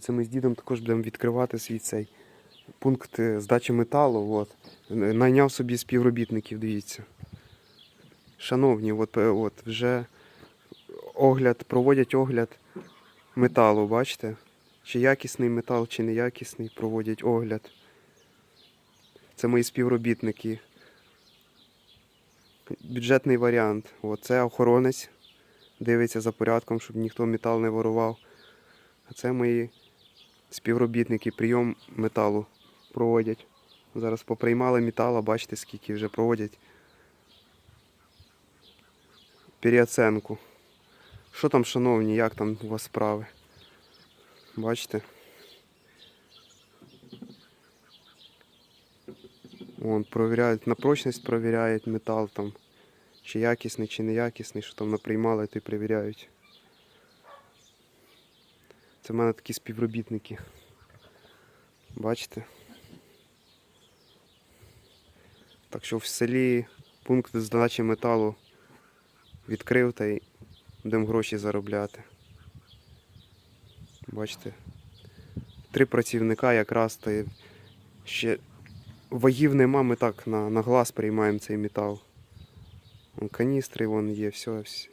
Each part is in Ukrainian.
Це ми з дідом також будемо відкривати свій цей пункт е, здачі металу. От. Найняв собі співробітників, дивіться. Шановні, от, е, от вже огляд, проводять огляд металу, бачите? Чи якісний метал, чи неякісний, проводять огляд. Це мої співробітники. Бюджетний варіант. От, це охоронець. Дивиться за порядком, щоб ніхто метал не ворував. А це мої співробітники прийом металу проводять. Зараз поприймали метал, бачите, скільки вже проводять. Переоценку. Що там, шановні, як там у вас справи? Бачите? Вон, провіряють, на прочність провіряють метал там. Чи якісний, чи неякісний, що там наприймали, то й перевіряють. Це в мене такі співробітники. Бачите? Так що в селі пункт здачі металу відкрив та й будемо гроші заробляти. Бачите? Три працівника якраз та ще вагів нема, ми так на, на глаз приймаємо цей метал. Вон каністри вон є, все, все,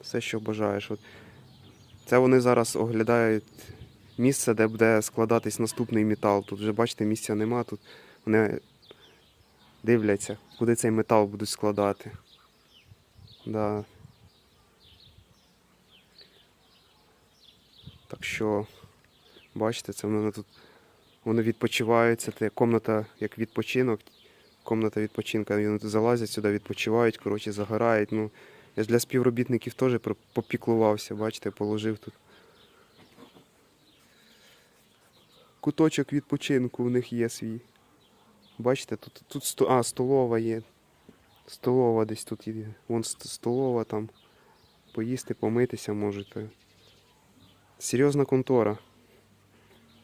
все що бажаєш. От. Це вони зараз оглядають місце, де буде складатись наступний метал. Тут вже бачите, місця нема. Тут вони дивляться, куди цей метал будуть складати. Да. Так що, бачите, це вони тут вони відпочивають. Це комната як відпочинок. Комната відпочинка. Вони тут залазять сюди, відпочивають, коротше, загорають. Ну, я ж для співробітників теж попіклувався, бачите, положив тут. Куточок відпочинку у них є свій. Бачите, тут, тут а, столова є. Столова десь тут є. Вон столова там. Поїсти, помитися можете. Серйозна контора.